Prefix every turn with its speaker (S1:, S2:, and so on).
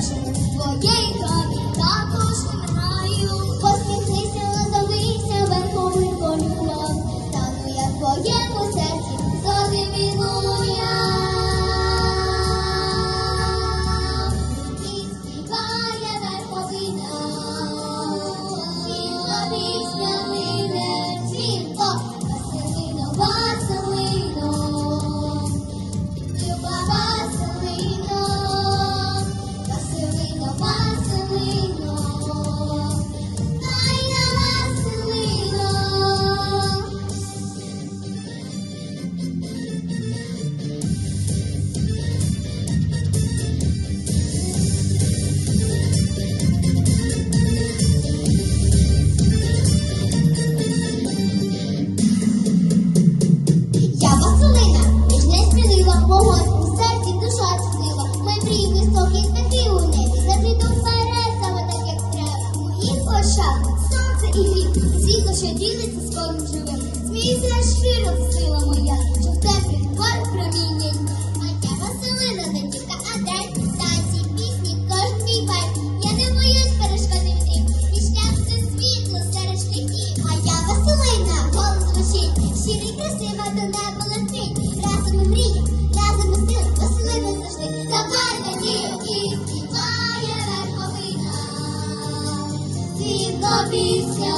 S1: Awesome. Що ділиться з кожним живим. Смійся щиро, сила моя, що в тебе твоє проміння. А я Василина, не тільки адрес, танці, пісні, кожен мій бай. Я не боюсь перешкоди вітрів, і шлях це світло серед шляхів. А я Василина, голос звучить, щира й красива до неба летить. Разом ми мріємо, разом ми сили, Василина завжди запаль надію і співає верховина. Світло пісня